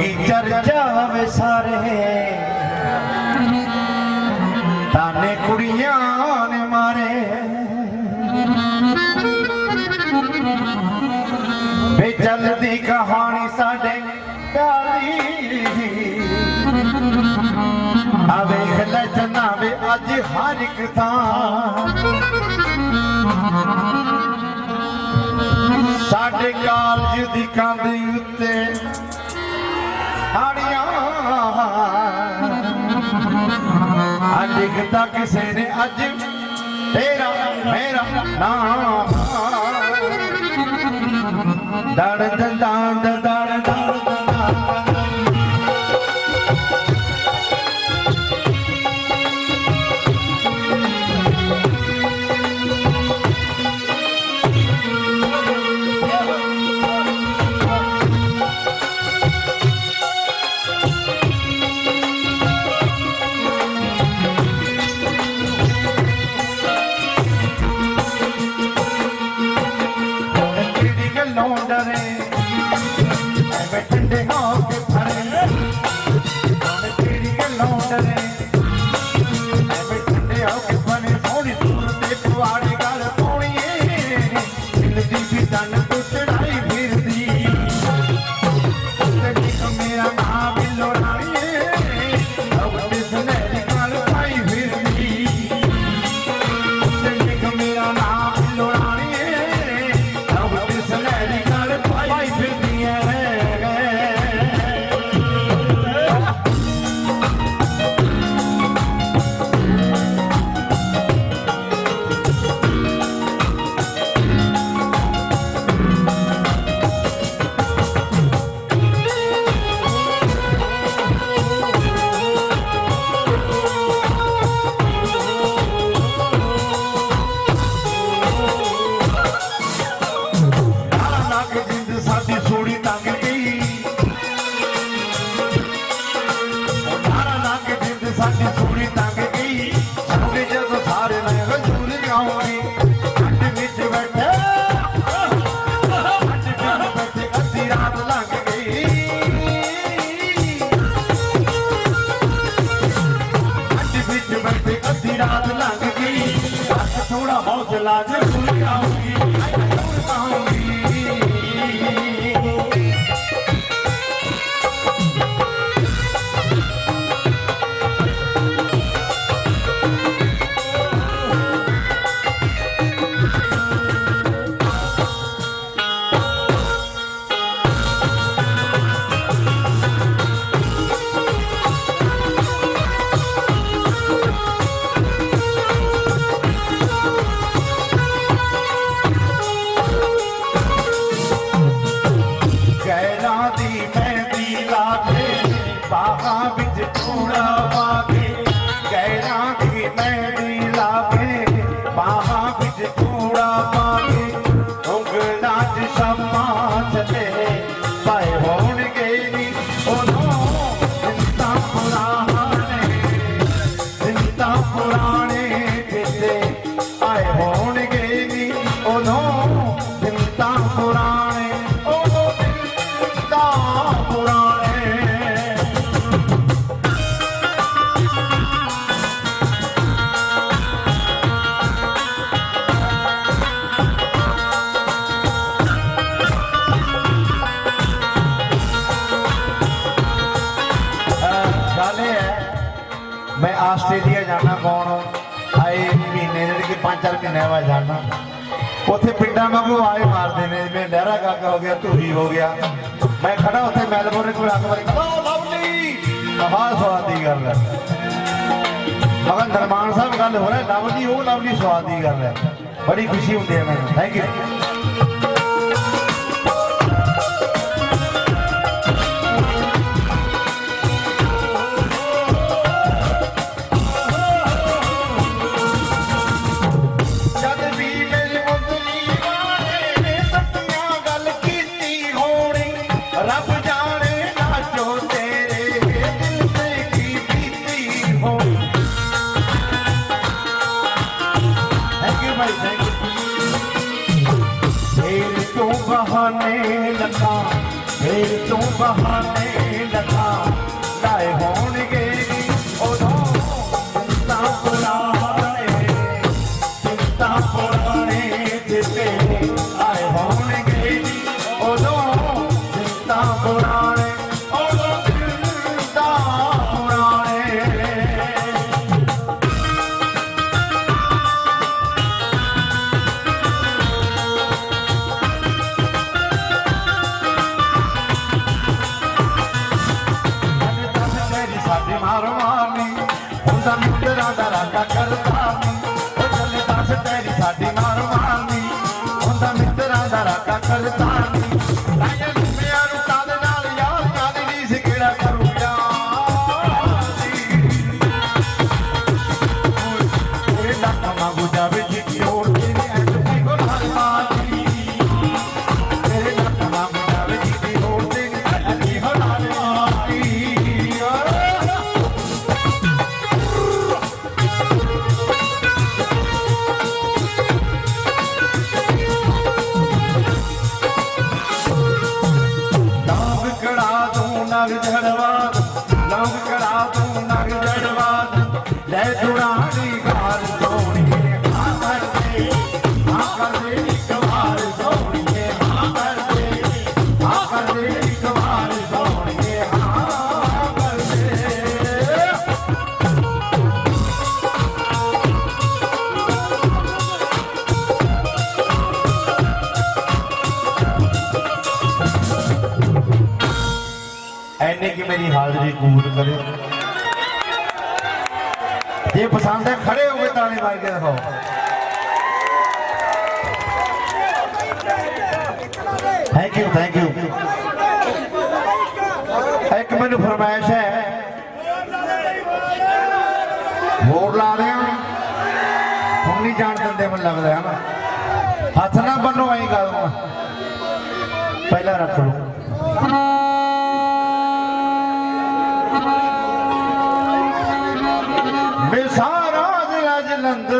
ਨੀਚਰ ਜਾਵੇ ਸਾਰੇ। ਤਾਨੇ ਕੁੜੀਆਂ ਨੇ ਮਾਰੇ। ਬੇਚਲ ਦੀ ਕਹਾਣੀ ਸਾਡੇ ਪਿਆਰੀ। ਆ ਵੇਖ ਲੈ ਜਨਾਵੇ ਅੱਜ ਹਰ ਇੱਕ ਥਾਂ। ਸਾਡੇ ਕਾਲਜ ਦੀ ਕੰਧ ਉੱਤੇ ਹਾੜੀਆਂ ਅੱਜ ਕਿਤਾ ਕਿਸੇ ਨੇ ਅੱਜ ਤੇਰਾ ਮੇਰਾ ਨਾਮ ਦੜ ਦੰਦਾਂ ਦੰਦ 这辣椒不辣 Krishna. ਕਹਿੰਦਾ ਜਾਣਾ। ਉੱਥੇ ਪਿੰਡਾਂ ਵਾਂਗੂ ਆਏ ਮਾਰਦੇ ਨੇ ਜਿਵੇਂ ਲਹਿਰਾ ਗਾਗਾ ਹੋ ਗਿਆ ਧੂਰੀ ਹੋ ਗਿਆ। ਮੈਂ ਖੜਾ ਉੱਥੇ ਮੈਲਬੋਰਨ ਕੋਲ ਅੱਗ ਵਾਰੀ ਕਹੋ ਲਵਲੀ! ਆਵਾਜ਼ ਸਵਾਦ ਦੀ ਗੱਲ ਹੈ। ਮਗਨ ਦਰਮਾਨ ਸਾਹਿਬ ਗੱਲ ਹੋ ਰਹੀ ਲਵਲੀ ਉਹ ਲਵਲੀ ਸਵਾਦ ਦੀ ਗੱਲ ਹੈ। ਬੜੀ ਖੁਸ਼ੀ ਹੁੰਦੀ ਹੈ ਮੈਨੂੰ। ਥੈਂਕ ਯੂ का करो વિધડવા ਐਨੇ ਕਿ ਮੇਰੀ ਹਾਜ਼ਰੀ ਕਬੂਲ ਕਰੇ। ਜੇ ਪਸੰਦ ਹੈ ਖੜੇ ਹੋ ਕੇ ਤਾਲੀ ਮਾਰ ਕੇ ਦਿਖਾਓ। ਥੈਂਕ ਯੂ ਥੈਂਕ ਯੂ ਇੱਕ ਮੈਨੂੰ ਫਰਮਾਇਸ਼ ਹੈ। ਹੋਰ ਲਾ ਰਿਆ ਹੁਣ ਨਹੀਂ ਜਾਣ ਦਿੰਦੇ ਮੈਨੂੰ ਲੱਗਦਾ, ਹੈ ਨਾ? ਹੱਥ ਨਾ ਬੰਨੋ ਐਂ ਗੱਲ। ਪਹਿਲਾਂ ਰੱਖ ਲਓ। கலந்து